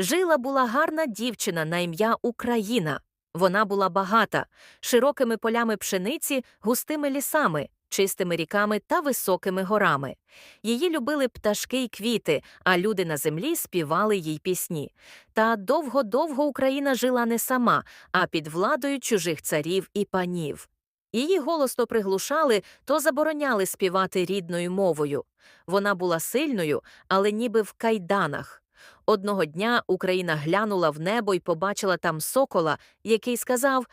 Жила була гарна дівчина на ім'я Україна. Вона була багата, широкими полями пшениці, густими лісами, чистими ріками та високими горами. Її любили пташки й квіти, а люди на землі співали їй пісні. Та довго-довго Україна жила не сама, а під владою чужих царів і панів. Її голос то приглушали, то забороняли співати рідною мовою. Вона була сильною, але ніби в кайданах. Одного дня Україна глянула в небо і побачила там сокола, який сказав: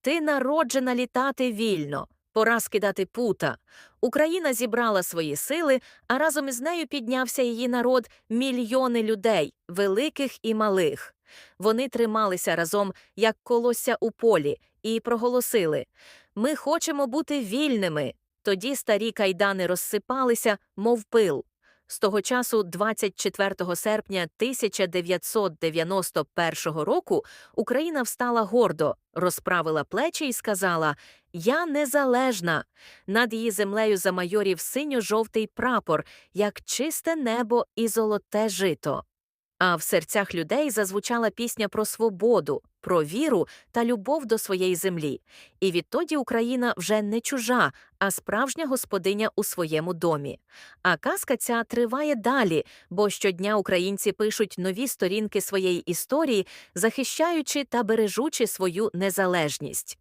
Ти народжена літати вільно, пора скидати пута. Україна зібрала свої сили, а разом із нею піднявся її народ мільйони людей, великих і малих. Вони трималися разом, як колося у полі, і проголосили: Ми хочемо бути вільними. Тоді старі кайдани розсипалися, мов пил. З того часу, 24 серпня 1991 року, Україна встала гордо, розправила плечі і сказала: Я незалежна. Над її землею замайорів синьо-жовтий прапор, як чисте небо і золоте жито. А в серцях людей зазвучала пісня про свободу, про віру та любов до своєї землі. І відтоді Україна вже не чужа, а справжня господиня у своєму домі. А казка ця триває далі, бо щодня українці пишуть нові сторінки своєї історії, захищаючи та бережучи свою незалежність.